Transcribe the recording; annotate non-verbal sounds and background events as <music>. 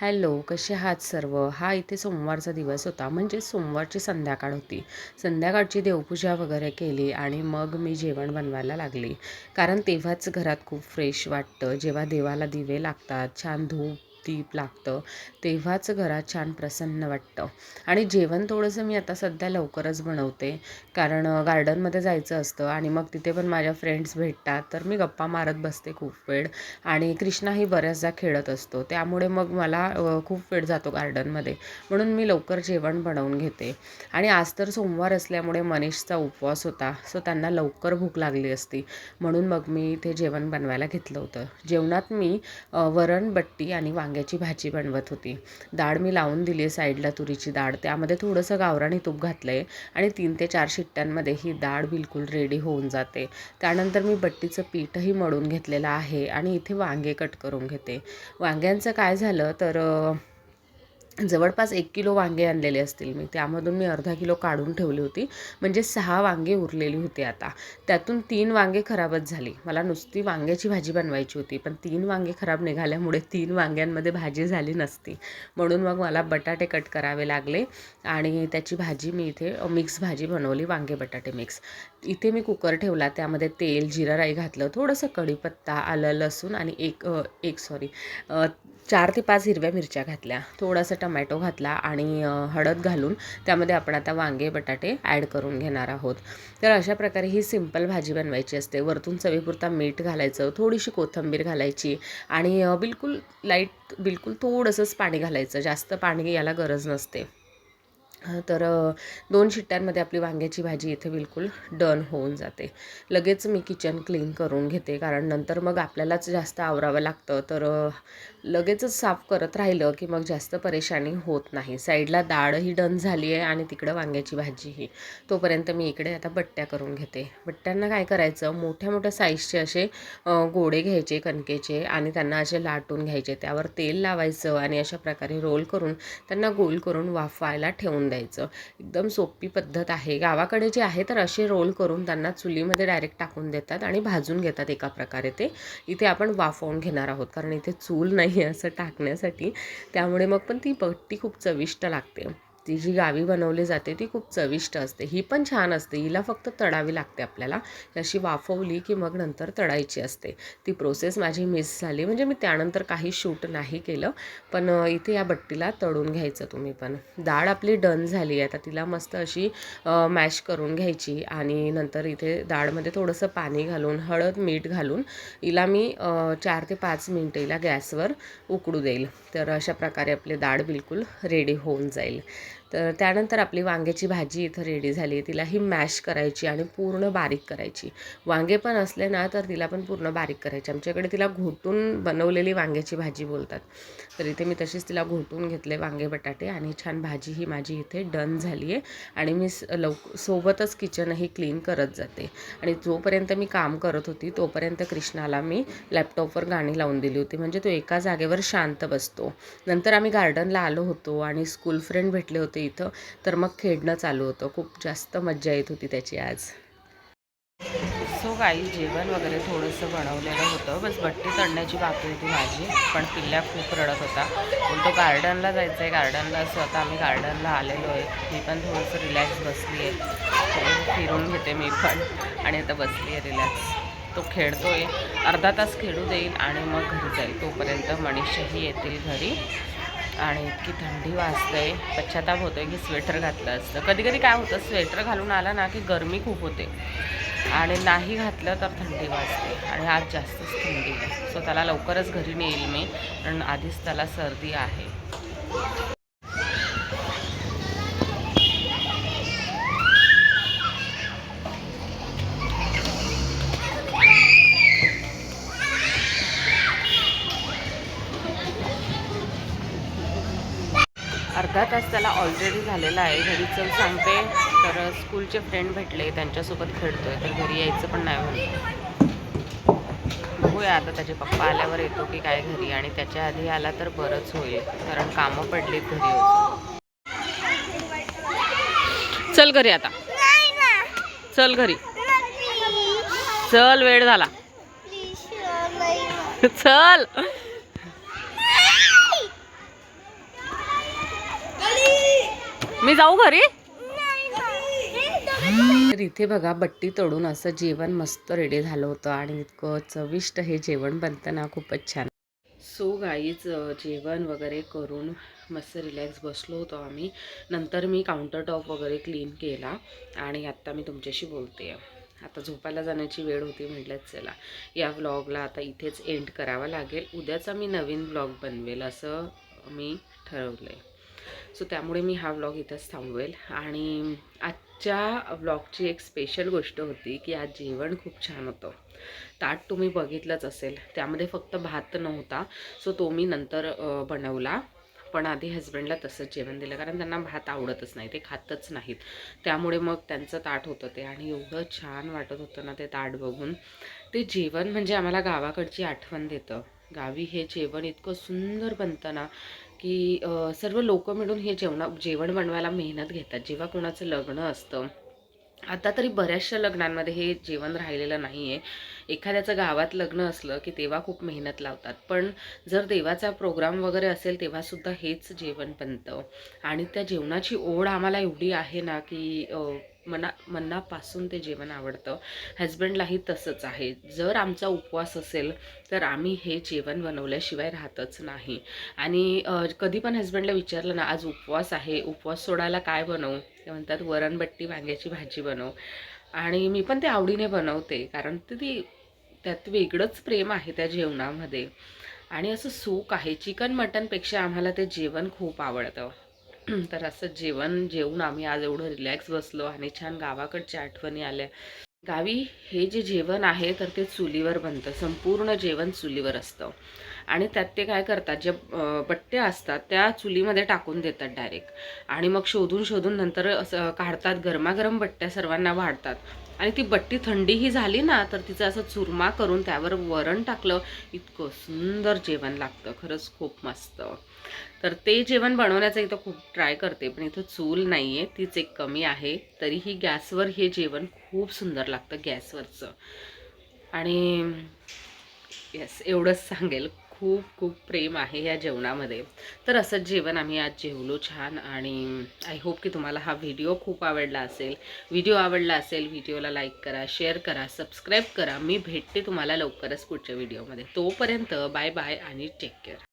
Hello कसे आहात सर्व? हा इथे सोमवारचा दिवस होता. म्हणजे सोमवारची संध्याकाळ होती. संध्याकाळची देवपूजा वगैरे केली आणि मग मी जेवण बनवायला लागली. कारण तेव्हाच घरात खूप फ्रेश वाटतं. जेव्हा देवाला दिवे लागतात छान धूप दीप लागतं तेव्हाच घरात छान प्रसन्न वाटतं. आणि जेवण थोडंसं मी आता सध्या लवकरच बनवते कारण गार्डनमध्ये जायचं असतं आणि मग तिथे पण माझ्या फ्रेंड्स भेटतात तर मी गप्पा मारत बसते खूप वेळ. आणि कृष्णाही बऱ्याचदा खेळत असतो त्यामुळे मग मला खूप वेळ जातो गार्डनमध्ये. म्हणून मी लवकर जेवण बनवून घेते. आणि आज तर सोमवार असल्यामुळे मनीषचा उपवास होता सो त्यांना लवकर भूक लागली असती. म्हणून मग मी इथे जेवण बनवायला घेतलं होतं. जेवणात मी वरण बट्टी आणि वांग्याची भाजी बनवत होती. डाळ मी लावून दिली आहे साईडला तुरीची डाळ त्यामध्ये थोडंसं गावराणी तूप घातलं आहे आणि तीन ते चार शिट्ट्यांमध्ये ही डाळ बिलकुल रेडी होऊन जाते. त्यानंतर मी बट्टीचं पीठही मळून घेतलेलं आहे आणि इथे वांगे कट करून घेते. वांग्यांचं काय झालं तर जवळपास एक किलो वांगे आणलेले असतील मी. त्यामधून मी अर्धा किलो काढून ठेवली होती. म्हणजे सहा वांगे उरलेली होती आता. त्यातून तीन वांगे खराबच झाली. मला नुसती वांग्याची भाजी बनवायची होती. पण तीन वांगे खराब निघाल्यामुळे तीन वांग्यांमध्ये भाजी झाली नसती. म्हणून मग मला बटाटे कट करावे लागले आणि त्याची भाजी मी इथे मिक्स भाजी बनवली वांगे बटाटे मिक्स. इथे मी कुकर ठेवला. त्यामध्ये तेल जिरा राई घातलं. थोडंसं कढीपत्ता आलं लसूण आणि एक एक सॉरी चार ते पाच हिरव्या मिरच्या घातल्या. थोडासा टमॅटो घातला आणि हळद घालून त्यामध्ये आपण आता वांगे बटाटे ॲड करून घेणार आहोत. तर अशा प्रकारे ही सिंपल भाजी बनवायची असते. वरतून चवीपुरता मीठ घालायचं थोडीशी कोथिंबीर घालायची आणि बिलकुल लाइट बिलकुल थोडंसंच पाणी घालायचं. जास्त पाणी याला गरज नसते. तर दोन शिट्ट्यांमध्ये आपली वांग्याची भाजी इथे बिलकुल डन होऊन जाते. लगेच मी किचन क्लीन करून घेते कारण नंतर मग आपल्यालाच जास्त आवरावं लागतं. तर लगेचच साफ करत राहिलं की मग जास्त परेशानी होत नाही. साईडला डाळही डन झाली आहे आणि तिकडं वांग्याची भाजीही. तोपर्यंत मी इकडे आता बट्ट्या करून घेते. बट्ट्यांना काय करायचं? मोठ्या मोठ्या साईजचे असे गोडे घ्यायचे कणकेचे आणि त्यांना असे लाटून घ्यायचे. त्यावर तेल लावायचं आणि अशा प्रकारे रोल करून त्यांना गोल करून वाफवायला ठेवून द्यायचं. एकदम सोपी पद्धत आहे. गावाकडे जे आहे तर असे रोल करून त्यांना चुलीमध्ये डायरेक्ट टाकून देतात आणि भाजून घेतात एका प्रकारे ते. इथे आपण वाफवून घेणार आहोत. कारण इथे चूल नाही आहे असं टाकण्यासाठी. त्यामुळे मग पण ती पट्टी खूप चविष्ट लागते. ती जी गावी बनवली जाते ती खूप चविष्ट असते. ही पण छान असते. हिला फक्त तळावी लागते आपल्याला. अशी वाफवली की मग नंतर तळायची असते. ती प्रोसेस माझी मिस झाली. म्हणजे मी त्यानंतर काही शूट नाही केलं. पण इथे या बट्टीला तळून घ्यायचं तुम्ही पण. डाळ आपली डन झाली आहे. आता तिला मस्त अशी मॅश करून घ्यायची आणि नंतर इथे डाळमध्ये थोडंसं पाणी घालून हळद मीठ घालून हिला मी चार ते पाच मिनटं हिला गॅसवर उकडू देईल. तर अशा प्रकारे आपली डाळ बिलकुल रेडी होऊन जाईल. तर त्यानंतर आपली वांग्याची भाजी इथं रेडी झाली. आहे तिला ही मॅश करायची आणि पूर्ण बारीक करायची. वांगे पण असले ना तर तिला पण पूर्ण बारीक करायची. आमच्याकडे तिला घोटून बनवलेली वांग्याची भाजी बोलतात. तर इथे मी तशीच तिला घोटून घेतले वांगे बटाटे आणि छान भाजी ही माझी इथे डन झाली आहे आणि मी स- लव सोबतच किचनही क्लीन करत जाते. आणि जोपर्यंत मी काम करत होती तोपर्यंत कृष्णाला मी लॅपटॉपवर गाणी लावून दिली होती. म्हणजे तो एका जागेवर शांत बसतो. नंतर आम्ही गार्डनला आलो होतो आणि स्कूल फ्रेंड भेटले होते. इथं. तर मग खेळणं चालू होतं. खूप जास्त मज्जा येत होती त्याची आज. सो काही जेवण वगैरे थोडंसं बनवलेलं होतं. बस भट्टी तळण्याची बाकी होती माझी पण पिल्ल्या खूप रडत होता पण तो गार्डनला जायचं आहे गार्डनला असं आता आम्ही गार्डनला आलेलो आहे. मी पण थोडंसं रिलॅक्स बसली आहे. फिरून घेते मी पण. आणि आता बसली आहे रिलॅक्स तो खेळतो आहे अर्धा तास खेळू देईल आणि मग घरी जाईल. तोपर्यंत मनीषही येतील घरी. आणि इतकी थंडी वाजते. पश्चाताप होतोय की स्वेटर घातलं असतं. कधी कधी काय होतं स्वेटर घालून आला ना की गरमी खूप होते. आणि नाही घातलं तर थंडी वाजते. आणि आज जास्तच थंडी आहे. सो त्याला लवकरच घरी नेईल मी. कारण आधीच त्याला सर्दी आहे. तास त्याला ऑलरेडी झालेला आहे घरी चल सांगते तर स्कूलचे फ्रेंड भेटले त्यांच्यासोबत खेळतोय तर घरी यायचं पण नाही म्हणून बघूया आता त्याचे पप्पा आल्यावर येतो की काय घरी आणि त्याच्या आधी आला तर बरंच होईल कारण कामं पडलीत घरी अजून. चल घरी आता चल घरी चल वेळ झाला चल मी जाऊ घरी? तर इथे बघा बट्टी तोडून असं जेवण मस्त रेडी झालं होतं आणि इतकं चविष्ट हे जेवण बनतं ना खूपच छान. सो गाईच जेवण वगैरे करून मस्त रिलॅक्स बसलो होतो आम्ही. नंतर मी काउंटर टॉप वगैरे क्लीन केला आणि आत्ता मी तुमच्याशी बोलते. आता झोपायला जाण्याची वेळ होती म्हटलंच चला. या व्लॉगला आता इथेच एंड करावा लागेल. उद्याचा मी नवीन व्लॉग बनवेल असं मी ठरवलं आहे सो त्यामुळे मी हा व्लॉग इथंच थांबवेल. आणि आजच्या व्लॉगची एक स्पेशल गोष्ट होती की आज जेवण खूप छान होतं. ताट तुम्ही बघितलंच असेल. त्यामध्ये फक्त भात नव्हता. सो तो मी नंतर बनवला. पण आधी हस्बंडला तसंच जेवण दिलं. कारण त्यांना भात आवडतच नाही. ते खातच नाहीत. त्यामुळे मग त्यांचं ताट होतं ते. आणि एवढं छान वाटत होतं ना ते ताट बघून. ते जेवण म्हणजे आम्हाला गावाकडची आठवण देतं. गावी हे जेवण इतकं सुंदर बनतं ना. की सर्व लोक मिळून हे जेवणा जेवण बनवायला मेहनत घेतात. जेव्हा कोणाचं लग्न असतं आता तरी बऱ्याचशा लग्नांमध्ये हे जेवण राहिलेलं नाही आहे एखाद्याचं गावात लग्न असलं की तेव्हा खूप मेहनत लावतात. पण जर देवाचा प्रोग्राम वगैरे असेल तेव्हासुद्धा हेच जेवण बनतं. आणि त्या जेवणाची ओढ आम्हाला एवढी आहे ना की मना मनापासून ते जेवण आवडतं. हजबंडलाही तसंच आहे. जर आमचा उपवास असेल तर आम्ही हे जेवण बनवल्याशिवाय राहतच नाही. आणि कधी पण हजबंडला विचारलं ना आज उपवास आहे उपवास सोडायला काय बनवू? ते म्हणतात वरणबट्टी वांग्याची भाजी बनव. आणि मी पण ते आवडीने बनवते कारण ते ती त्यात वेगळंच प्रेम आहे त्या जेवणामध्ये. आणि असं सुख आहे. चिकन मटनपेक्षा आम्हाला ते जेवण खूप आवडतं. <clears throat> तर असं जेवण जेवून आम्ही आज एवढं रिलॅक्स बसलो आणि छान गावाकडच्या आठवणी आल्या. गावी हे जे जेवण आहे तर ते चुलीवर बनतं. संपूर्ण जेवण चुलीवर असतं. आणि त्यात ते काय करतात जे बट्ट्या असतात त्या चुलीमध्ये टाकून देतात डायरेक्ट आणि मग शोधून शोधून नंतर असं काढतात गरमागरम बट्ट्या सर्वांना वाढतात. आणि ती बट्टी थंडीही झाली ना तर तिचा असं चुरमा करून त्यावर वरण टाकलं इतकं सुंदर जेवण लागतं खरंच खूप मस्त. तर ते जेवण बनवण्याचं इथं खूप ट्राय करते पण इथं चूल नाही आहे तीच एक कमी आहे. तरीही गॅसवर हे जेवण खूप सुंदर लागतं गॅसवरचं. आणि येस एवढंच सांगेल. खूप खूप प्रेम आहे या जेवणामध्ये. तर असंच जेवण आम्ही आज जेवलो छान आणि आय होप की तुम्हाला हा व्हिडिओ खूप आवडला असेल. व्हिडिओ आवडला असेल व्हिडिओला लाईक करा शेअर करा सबस्क्राईब करा. मी भेटते तुम्हाला लवकरच पुढच्या व्हिडिओमध्ये तोपर्यंत बाय बाय आणि टेक केअर